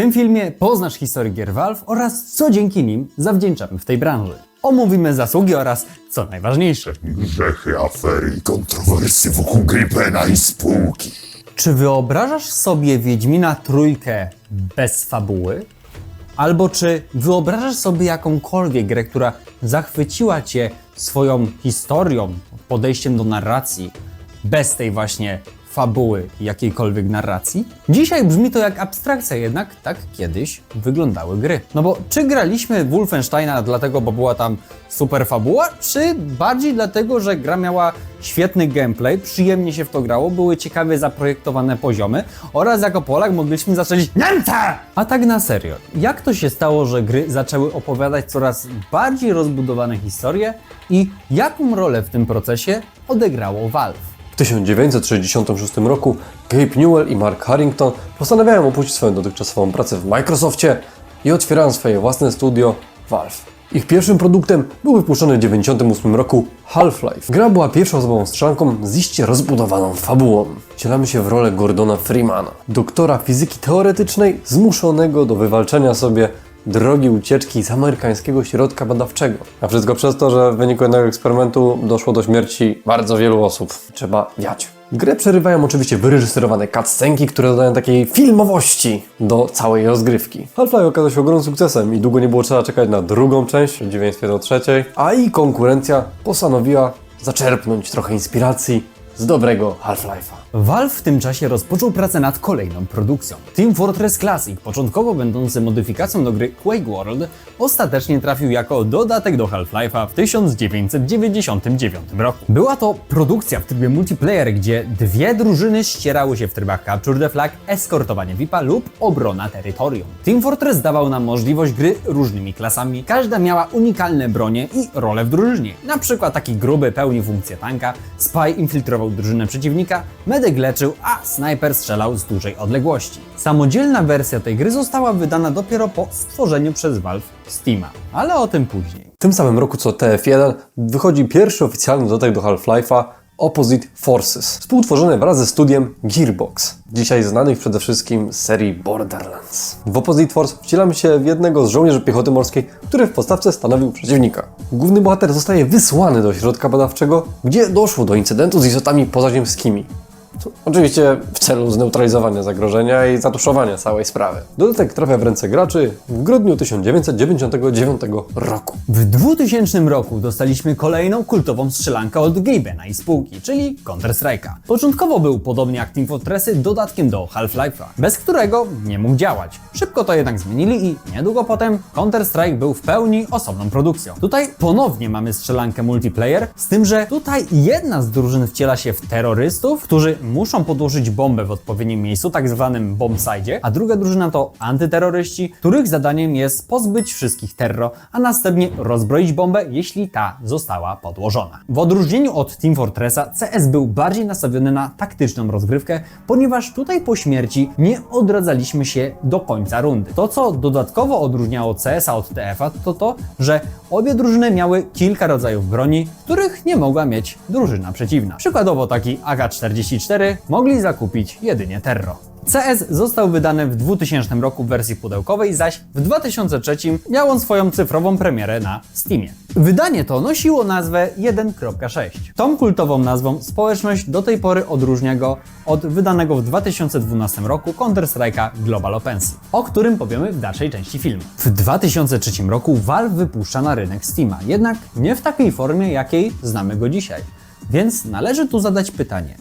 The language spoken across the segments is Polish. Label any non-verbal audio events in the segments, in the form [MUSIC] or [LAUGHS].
tym filmie poznasz historię gier Valve oraz co dzięki nim zawdzięczamy w tej branży. Omówimy zasługi oraz, co najważniejsze, Grzechy, afery i kontrowersje wokół Gripena i spółki. Czy wyobrażasz sobie Wiedźmina trójkę bez fabuły? Albo czy wyobrażasz sobie jakąkolwiek grę, która zachwyciła cię swoją historią, podejściem do narracji, bez tej właśnie fabuły jakiejkolwiek narracji? Dzisiaj brzmi to jak abstrakcja, jednak tak kiedyś wyglądały gry. No bo czy graliśmy Wolfensteina dlatego, bo była tam super fabuła, czy bardziej dlatego, że gra miała świetny gameplay, przyjemnie się w to grało, były ciekawie zaprojektowane poziomy oraz jako Polak mogliśmy zacząć Niemca! A tak na serio, jak to się stało, że gry zaczęły opowiadać coraz bardziej rozbudowane historie i jaką rolę w tym procesie odegrało Valve? W 1966 roku Gabe Newell i Mark Harrington postanawiają opuścić swoją dotychczasową pracę w Microsoftie i otwierają swoje własne studio Valve. Ich pierwszym produktem był wypuszczony w 1998 roku Half-Life. Gra była pierwszą osobową strzelanką z iście rozbudowaną fabułą. Wcielamy się w rolę Gordona Freemana, doktora fizyki teoretycznej zmuszonego do wywalczenia sobie drogi ucieczki z amerykańskiego środka badawczego. A wszystko przez to, że w wyniku jednego eksperymentu doszło do śmierci bardzo wielu osób. Trzeba wiać. Grę przerywają oczywiście wyreżyserowane cutscenki, które dodają takiej filmowości do całej rozgrywki. Half-Life okazał się ogromnym sukcesem i długo nie było trzeba czekać na drugą część, w przeciwieństwie do trzeciej, a i konkurencja postanowiła zaczerpnąć trochę inspiracji z dobrego Half-Life'a. Valve w tym czasie rozpoczął pracę nad kolejną produkcją. Team Fortress Classic, początkowo będący modyfikacją do gry Quake World, ostatecznie trafił jako dodatek do Half-Life'a w 1999 roku. Była to produkcja w trybie multiplayer, gdzie dwie drużyny ścierały się w trybach Capture the Flag, eskortowanie VIP-a lub obrona terytorium. Team Fortress dawał nam możliwość gry różnymi klasami, każda miała unikalne bronie i role w drużynie. Na przykład taki gruby pełni funkcję tanka, Spy infiltrował drużynę przeciwnika, Medek leczył, a snajper strzelał z dużej odległości. Samodzielna wersja tej gry została wydana dopiero po stworzeniu przez Valve Steama, ale o tym później. W tym samym roku co TF1 wychodzi pierwszy oficjalny dodatek do Half-Life'a Opposite Forces, współtworzony wraz ze studiem Gearbox, dzisiaj znanych przede wszystkim z serii Borderlands. W Opposite Force wcielamy się w jednego z żołnierzy piechoty morskiej, który w podstawce stanowił przeciwnika. Główny bohater zostaje wysłany do środka badawczego, gdzie doszło do incydentu z istotami pozaziemskimi. Oczywiście w celu zneutralizowania zagrożenia i zatuszowania całej sprawy. Dodatek trafia w ręce graczy w grudniu 1999 roku. W 2000 roku dostaliśmy kolejną kultową strzelankę od Gabena i spółki, czyli Counter-Strike'a. Początkowo był, podobnie jak Team Fortressy, dodatkiem do Half-Life'a, bez którego nie mógł działać. Szybko to jednak zmienili i niedługo potem Counter-Strike był w pełni osobną produkcją. Tutaj ponownie mamy strzelankę multiplayer, z tym, że tutaj jedna z drużyn wciela się w terrorystów, którzy muszą podłożyć bombę w odpowiednim miejscu, tak zwanym bombsite, a druga drużyna to antyterroryści, których zadaniem jest pozbyć wszystkich terro, a następnie rozbroić bombę, jeśli ta została podłożona. W odróżnieniu od Team Fortressa, CS był bardziej nastawiony na taktyczną rozgrywkę, ponieważ tutaj po śmierci nie odradzaliśmy się do końca rundy. To, co dodatkowo odróżniało CS-a od TF-a, to to, że obie drużyny miały kilka rodzajów broni, których nie mogła mieć drużyna przeciwna. Przykładowo taki AK-44 mogli zakupić jedynie Terro. CS został wydany w 2000 roku w wersji pudełkowej, zaś w 2003 miał on swoją cyfrową premierę na Steamie. Wydanie to nosiło nazwę 1.6. Tą kultową nazwą społeczność do tej pory odróżnia go od wydanego w 2012 roku Counter-Strike'a Global Offensive, o którym powiemy w dalszej części filmu. W 2003 roku Valve wypuszcza na rynek Steama, jednak nie w takiej formie, jakiej znamy go dzisiaj. Więc należy tu zadać pytanie,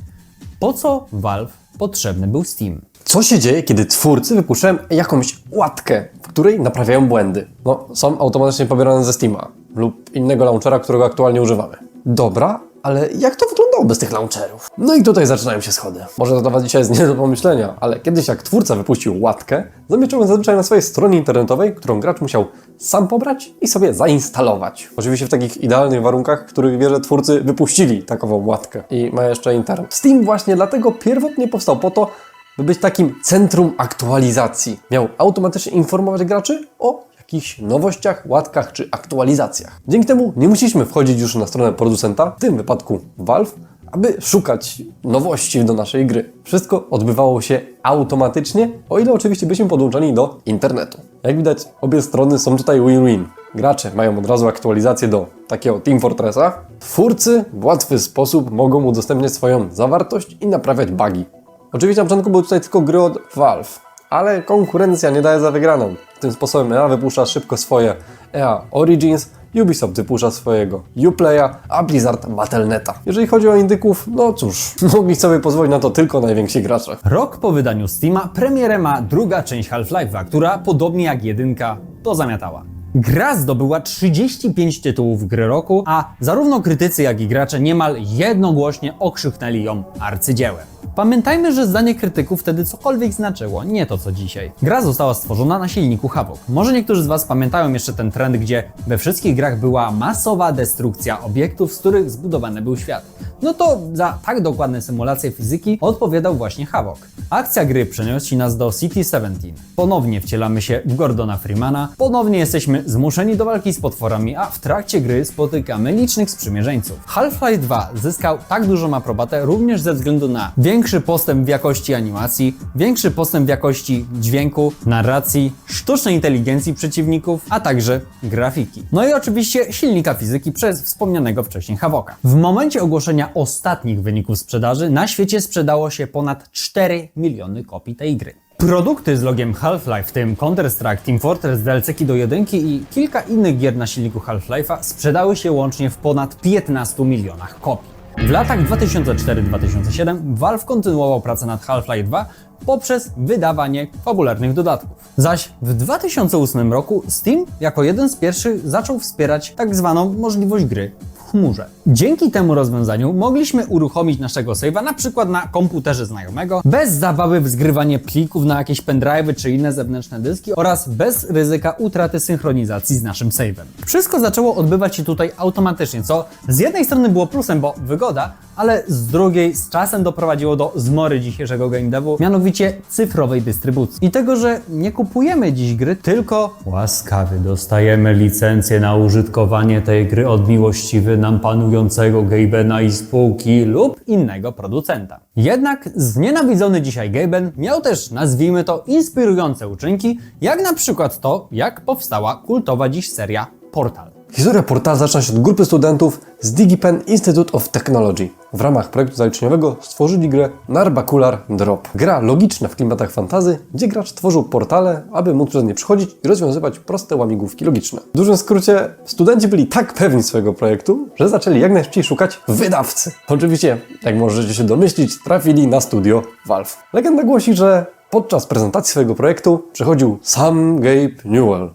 po co Valve potrzebny był Steam? Co się dzieje, kiedy twórcy wypuszczają jakąś łatkę, w której naprawiają błędy? No, są automatycznie pobierane ze Steama lub innego launchera, którego aktualnie używamy. Dobra, ale jak to wyglądało bez tych launcherów? No i tutaj zaczynają się schody. Może to dla Was dzisiaj jest nie do pomyślenia, ale kiedyś jak twórca wypuścił łatkę, zamieszczał ją zazwyczaj na swojej stronie internetowej, którą gracz musiał sam pobrać i sobie zainstalować. Oczywiście w takich idealnych warunkach, w których wie, że twórcy wypuścili takową łatkę i ma jeszcze internet. Steam właśnie dlatego pierwotnie powstał po to, by być takim centrum aktualizacji. Miał automatycznie informować graczy o jakichś nowościach, łatkach czy aktualizacjach. Dzięki temu nie musieliśmy wchodzić już na stronę producenta, w tym wypadku Valve, aby szukać nowości do naszej gry. Wszystko odbywało się automatycznie, o ile oczywiście byliśmy podłączeni do internetu. Jak widać, obie strony są tutaj win-win. Gracze mają od razu aktualizację do takiego Team Fortressa. Twórcy w łatwy sposób mogą udostępniać swoją zawartość i naprawiać bugi. Oczywiście na początku były tutaj tylko gry od Valve, ale konkurencja nie daje za wygraną. Tym sposobem EA wypuszcza szybko swoje EA Origins, Ubisoft wypuszcza swojego Uplaya, a Blizzard Battle.neta. Jeżeli chodzi o indyków, no cóż, [LAUGHS] mogli sobie pozwolić na to tylko najwięksi gracze. Rok po wydaniu Steama premierę ma druga część Half-Life'a, która podobnie jak jedynka to zamiatała. Gra zdobyła 35 tytułów gry roku, a zarówno krytycy jak i gracze niemal jednogłośnie okrzyknęli ją arcydziełem. Pamiętajmy, że zdanie krytyków wtedy cokolwiek znaczyło, nie to co dzisiaj. Gra została stworzona na silniku Havok. Może niektórzy z Was pamiętają jeszcze ten trend, gdzie we wszystkich grach była masowa destrukcja obiektów, z których zbudowany był świat. No to za tak dokładne symulacje fizyki odpowiadał właśnie Havok. Akcja gry przenosi nas do City 17. Ponownie wcielamy się w Gordona Freemana, ponownie jesteśmy zmuszeni do walki z potworami, a w trakcie gry spotykamy licznych sprzymierzeńców. Half-Life 2 zyskał tak dużą aprobatę również ze względu na większy postęp w jakości animacji, większy postęp w jakości dźwięku, narracji, sztucznej inteligencji przeciwników, a także grafiki. No i oczywiście silnika fizyki przez wspomnianego wcześniej Havoka. W momencie ogłoszenia ostatnich wyników sprzedaży na świecie sprzedało się ponad 4 miliony kopii tej gry. Produkty z logiem Half-Life, w tym Counter-Strike, Team Fortress, DLC do jedynki i kilka innych gier na silniku Half-Life'a sprzedały się łącznie w ponad 15 milionach kopii. W latach 2004-2007 Valve kontynuował pracę nad Half-Life 2 poprzez wydawanie fabularnych dodatków. Zaś w 2008 roku Steam jako jeden z pierwszych zaczął wspierać tak zwaną możliwość gry chmurze. Dzięki temu rozwiązaniu mogliśmy uruchomić naszego save'a na przykład na komputerze znajomego, bez zabawy w zgrywanie plików na jakieś pendrive'y czy inne zewnętrzne dyski oraz bez ryzyka utraty synchronizacji z naszym save'em. Wszystko zaczęło odbywać się tutaj automatycznie, co z jednej strony było plusem, bo wygoda, ale z drugiej z czasem doprowadziło do zmory dzisiejszego game devu, mianowicie cyfrowej dystrybucji. I tego, że nie kupujemy dziś gry, tylko łaskawy dostajemy licencję na użytkowanie tej gry od miłościwy nam panującego Gabena i spółki lub innego producenta. Jednak znienawidzony dzisiaj Gaben miał też, nazwijmy to, inspirujące uczynki, jak na przykład to, jak powstała kultowa dziś seria Portal. Historia portalu zaczyna się od grupy studentów z DigiPen Institute of Technology. W ramach projektu zaliczeniowego stworzyli grę Narbacular Drop. Gra logiczna w klimatach fantazy, gdzie gracz tworzył portale, aby móc przez nie przechodzić i rozwiązywać proste łamigłówki logiczne. W dużym skrócie, studenci byli tak pewni swojego projektu, że zaczęli jak najszybciej szukać wydawcy. Oczywiście, jak możecie się domyślić, trafili na studio Valve. Legenda głosi, że podczas prezentacji swojego projektu przychodził sam Gabe Newell,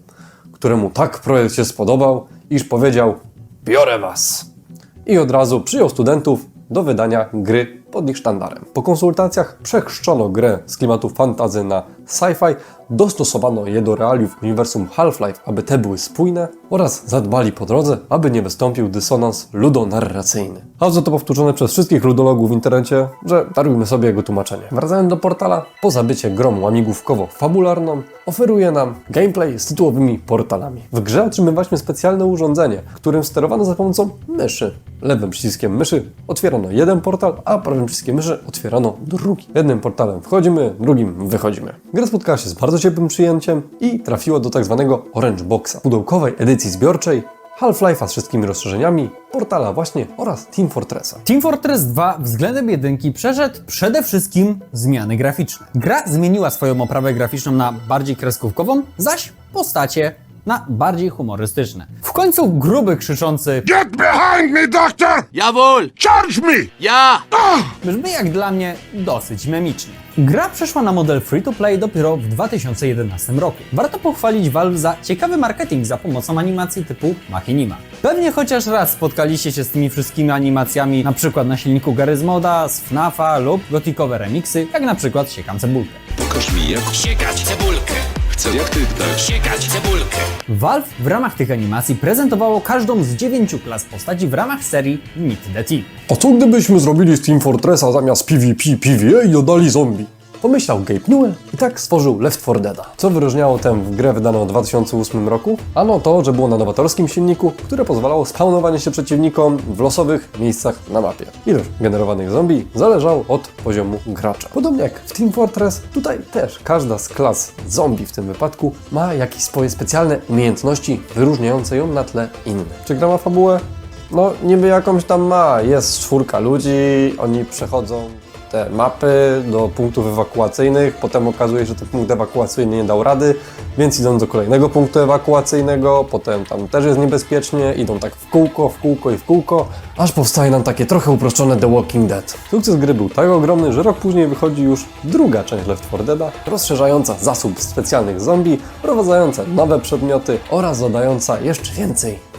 któremu tak projekt się spodobał, iż powiedział: Biorę was! I od razu przyjął studentów do wydania gry pod ich sztandarem. Po konsultacjach przechrzczono grę z klimatu fantazy na sci-fi, dostosowano je do realiów uniwersum Half-Life, aby te były spójne oraz zadbali po drodze, aby nie wystąpił dysonans ludonarracyjny. A to powtórzone przez wszystkich ludologów w internecie, że darujmy sobie jego tłumaczenie. Wracając do portala, poza bycie grą łamigłówkowo-fabularną, oferuje nam gameplay z tytułowymi portalami. W grze otrzymywaliśmy specjalne urządzenie, którym sterowano za pomocą myszy. Lewym przyciskiem myszy otwierano jeden portal, a prawym przyciskiem myszy otwierano drugi. Jednym portalem wchodzimy, drugim wychodzimy. Gra spotkała się z bardzo ciepłym przyjęciem i trafiła do tak zwanego Orange Boxa, pudełkowej edycji zbiorczej Half-Life'a z wszystkimi rozszerzeniami, portala właśnie oraz Team Fortressa. Team Fortress 2 względem jedynki przeszedł przede wszystkim zmiany graficzne. Gra zmieniła swoją oprawę graficzną na bardziej kreskówkową, zaś postacie na bardziej humorystyczne. W końcu gruby krzyczący Get behind me, doctor! Jawohl! Charge me! Ja! brzmi jak dla mnie dosyć memicznie. Gra przeszła na model free-to-play dopiero w 2011 roku. Warto pochwalić Valve za ciekawy marketing za pomocą animacji typu Machinima. Pewnie chociaż raz spotkaliście się z tymi wszystkimi animacjami, na przykład na silniku Garryzmoda, z FNAFa lub gotikowe remixy, jak na przykład Siekam Cebulkę. Pokaż mi jak Siekać cebulkę! Chcę, jak ty. Siekać cebulkę! Valve w ramach tych animacji prezentowało każdą z dziewięciu klas postaci w ramach serii Meet the Team. A co gdybyśmy zrobili z Team Fortressa zamiast PvP, PvE i dodali zombie? pomyślał Gabe Newell i tak stworzył Left 4 Deada. Co wyróżniało tę grę wydaną w 2008 roku? Ano to, że było na nowatorskim silniku, które pozwalało spawnowanie się przeciwnikom w losowych miejscach na mapie. Ilość generowanych zombie zależała od poziomu gracza. Podobnie jak w Team Fortress, tutaj też każda z klas zombie w tym wypadku ma jakieś swoje specjalne umiejętności wyróżniające ją na tle innych. Czy gra ma fabułę? No, niby jakąś tam ma. Jest czwórka ludzi, oni przechodzą te mapy do punktów ewakuacyjnych, potem okazuje się, że ten punkt ewakuacyjny nie dał rady, więc idą do kolejnego punktu ewakuacyjnego, potem tam też jest niebezpiecznie, idą tak w kółko, w kółko i w kółko, aż powstaje nam takie trochę uproszczone The Walking Dead. Sukces gry był tak ogromny, że rok później wychodzi już druga część Left 4 Deada, rozszerzająca zasób specjalnych zombie, wprowadzająca nowe przedmioty oraz dodająca jeszcze więcej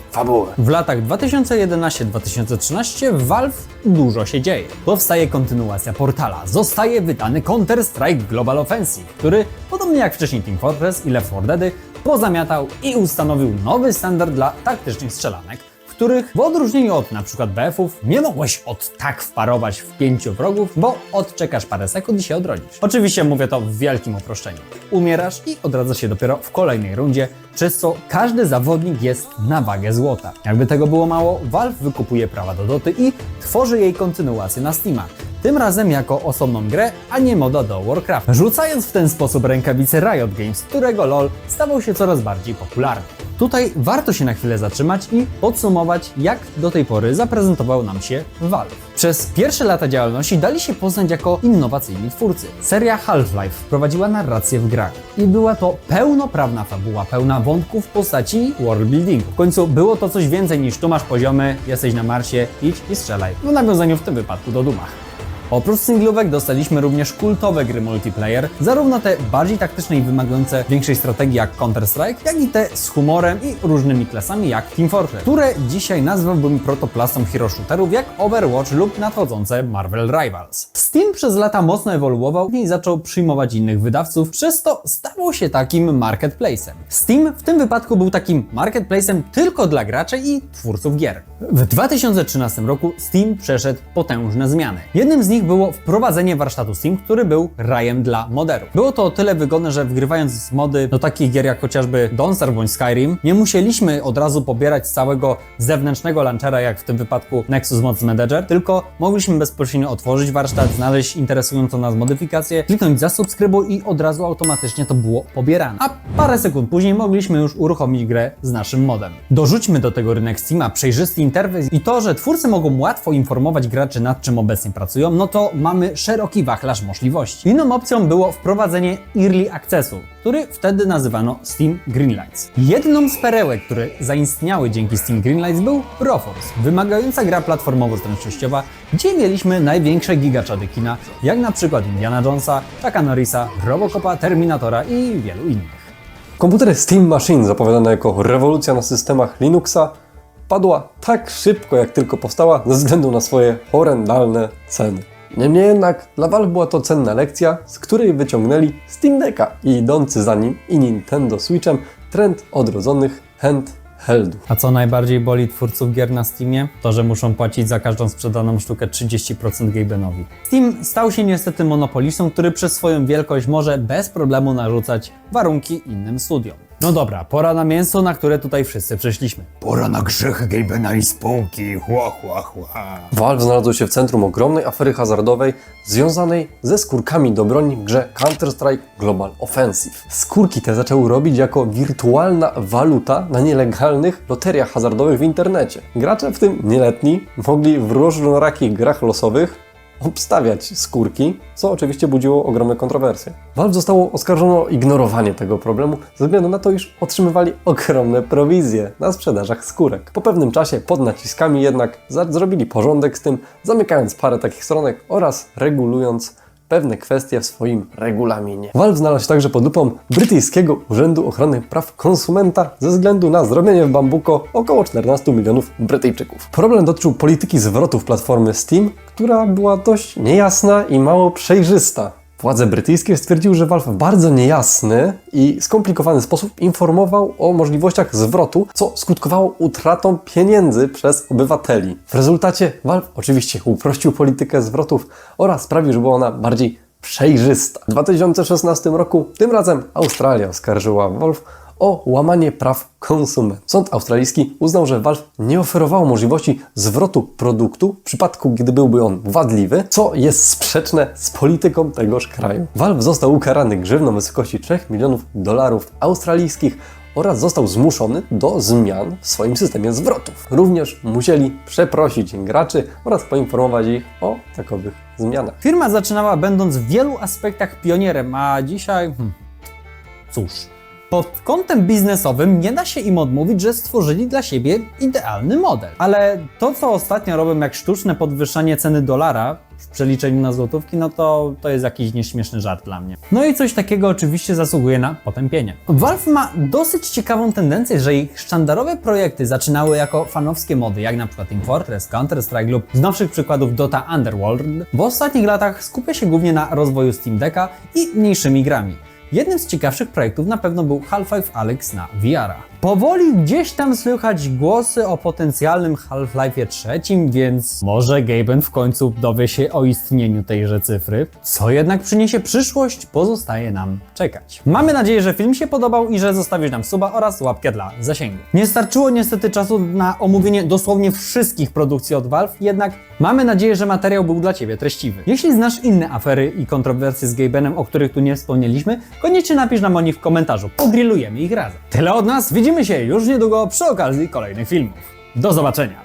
W latach 2011-2013 w Valve dużo się dzieje. Powstaje kontynuacja portala, zostaje wydany Counter-Strike Global Offensive, który, podobnie jak wcześniej Team Fortress i Left 4 Deady, pozamiatał i ustanowił nowy standard dla taktycznych strzelanek, których w odróżnieniu od np. BF-ów nie mogłeś od tak wparować w pięciu wrogów, bo odczekasz parę sekund i się odrodzisz. Oczywiście mówię to w wielkim uproszczeniu. Umierasz i odradzasz się dopiero w kolejnej rundzie, przez co każdy zawodnik jest na wagę złota. Jakby tego było mało, Valve wykupuje prawa do Doty i tworzy jej kontynuację na Steamach. Tym razem jako osobną grę, a nie moda do Warcraft. Rzucając w ten sposób rękawice Riot Games, którego LoL stawał się coraz bardziej popularny. Tutaj warto się na chwilę zatrzymać i podsumować, jak do tej pory zaprezentował nam się Valve. Przez pierwsze lata działalności dali się poznać jako innowacyjni twórcy. Seria Half-Life wprowadziła narrację w grach i była to pełnoprawna fabuła, pełna wątków w postaci worldbuildingu. W końcu było to coś więcej niż tu masz poziomy, jesteś na Marsie, idź i strzelaj. W nawiązaniu w tym wypadku do Dumach. Oprócz singlówek dostaliśmy również kultowe gry multiplayer, zarówno te bardziej taktyczne i wymagające większej strategii jak Counter-Strike, jak i te z humorem i różnymi klasami jak Team Fortress, które dzisiaj nazwałbym protoplasą hero shooterów jak Overwatch lub nadchodzące Marvel Rivals. Steam przez lata mocno ewoluował i zaczął przyjmować innych wydawców, przez to stawał się takim marketplacem. Steam w tym wypadku był takim marketplacem tylko dla graczy i twórców gier. W 2013 roku Steam przeszedł potężne zmiany. Jednym z nich było wprowadzenie warsztatu Steam, który był rajem dla moderów. Było to o tyle wygodne, że wgrywając mody do takich gier jak chociażby Donstar bądź Skyrim, nie musieliśmy od razu pobierać całego zewnętrznego launchera, jak w tym wypadku Nexus Mods Manager, tylko mogliśmy bezpośrednio otworzyć warsztat, znaleźć interesującą nas modyfikację, kliknąć zasubskrybuj i od razu automatycznie to było pobierane. A parę sekund później mogliśmy już uruchomić grę z naszym modem. Dorzućmy do tego rynek Steama, przejrzysty interfejs i to, że twórcy mogą łatwo informować graczy nad czym obecnie pracują, no to mamy szeroki wachlarz możliwości. Inną opcją było wprowadzenie Early Accessu, który wtedy nazywano Steam Greenlights. Jedną z perełek, które zaistniały dzięki Steam Greenlights był Broforce, wymagająca gra platformowo-zręcznościowa, gdzie mieliśmy największe gigaczady kina, jak na przykład Indiana Jonesa, Chucka Norrisa, Robocopa, Terminatora i wielu innych. Komputery Steam Machine, zapowiadane jako rewolucja na systemach Linuxa, padła tak szybko, jak tylko powstała, ze względu na swoje horrendalne ceny. Niemniej jednak dla Valve była to cenna lekcja, z której wyciągnęli Steam Decka i idący za nim i Nintendo Switchem trend odrodzonych handheldów. A co najbardziej boli twórców gier na Steamie? To, że muszą płacić za każdą sprzedaną sztukę 30% Gabenowi. Steam stał się niestety monopolistą, który przez swoją wielkość może bez problemu narzucać warunki innym studiom. No dobra, pora na mięso, na które tutaj wszyscy przyszliśmy. Pora na grzechy Gabena i spółki. Chła, chła, chła. Valve znalazło się w centrum ogromnej afery hazardowej związanej ze skórkami do broni w grze Counter-Strike Global Offensive. Skórki te zaczęły robić jako wirtualna waluta na nielegalnych loteriach hazardowych w internecie. Gracze, w tym nieletni, mogli w różnorakich grach losowych obstawiać skórki, co oczywiście budziło ogromne kontrowersje. Valve zostało oskarżone o ignorowanie tego problemu ze względu na to, iż otrzymywali ogromne prowizje na sprzedażach skórek. Po pewnym czasie, pod naciskami jednak, zrobili porządek z tym, zamykając parę takich stronek oraz regulując pewne kwestie w swoim regulaminie. Valve znalazł się także pod lupą brytyjskiego Urzędu Ochrony Praw Konsumenta ze względu na zrobienie w bambuko około 14 milionów Brytyjczyków. Problem dotyczył polityki zwrotów platformy Steam, która była dość niejasna i mało przejrzysta. Władze brytyjskie stwierdziły, że Valve w bardzo niejasny i skomplikowany sposób informował o możliwościach zwrotu, co skutkowało utratą pieniędzy przez obywateli. W rezultacie Valve oczywiście uprościł politykę zwrotów oraz sprawił, że była ona bardziej przejrzysta. W 2016 roku, tym razem Australia oskarżyła Valve o łamanie praw konsumentów. Sąd australijski uznał, że Valve nie oferowało możliwości zwrotu produktu w przypadku, gdy byłby on wadliwy, co jest sprzeczne z polityką tegoż kraju. Valve został ukarany grzywną w wysokości 3 milionów dolarów australijskich oraz został zmuszony do zmian w swoim systemie zwrotów. Również musieli przeprosić graczy oraz poinformować ich o takowych zmianach. Firma zaczynała będąc w wielu aspektach pionierem, a dzisiaj. Hmm, cóż. Pod kątem biznesowym nie da się im odmówić, że stworzyli dla siebie idealny model. Ale to, co ostatnio robią, jak sztuczne podwyższanie ceny dolara w przeliczeniu na złotówki, no to, to jest jakiś nieśmieszny żart dla mnie. No i coś takiego oczywiście zasługuje na potępienie. Valve ma dosyć ciekawą tendencję, że ich sztandarowe projekty zaczynały jako fanowskie mody, jak na przykład Team Fortress, Counter-Strike lub z nowszych przykładów Dota Underworld. W ostatnich latach skupia się głównie na rozwoju Steam Decka i mniejszymi grami. Jednym z ciekawszych projektów na pewno był Half-Life Alyx na VR-a. Powoli gdzieś tam słychać głosy o potencjalnym Half-Life trzecim, więc może Gaben w końcu dowie się o istnieniu tejże cyfry. Co jednak przyniesie przyszłość, pozostaje nam czekać. Mamy nadzieję, że film się podobał i że zostawisz nam suba oraz łapkę dla zasięgu. Nie starczyło niestety czasu na omówienie dosłownie wszystkich produkcji od Valve, jednak mamy nadzieję, że materiał był dla Ciebie treściwy. Jeśli znasz inne afery i kontrowersje z Gabenem, o których tu nie wspomnieliśmy, koniecznie napisz nam o nich w komentarzu. Pogrillujemy ich razem. Tyle od nas, widzimy się już niedługo przy okazji kolejnych filmów. Do zobaczenia!